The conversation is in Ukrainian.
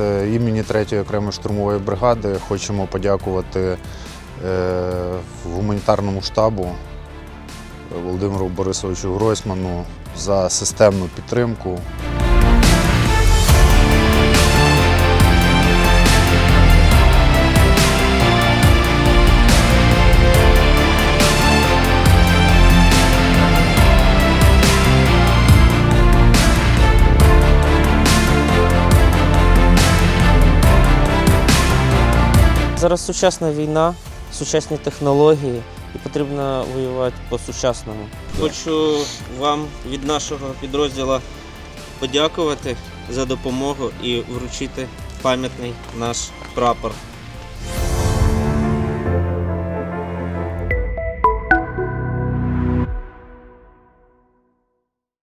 е, імені 3-ї окремої штурмової бригади хочемо подякувати е, гуманітарному штабу Володимиру Борисовичу Гройсману за системну підтримку. Зараз сучасна війна, сучасні технології, і потрібно воювати по-сучасному. Хочу вам від нашого підрозділу подякувати за допомогу і вручити пам'ятний наш прапор.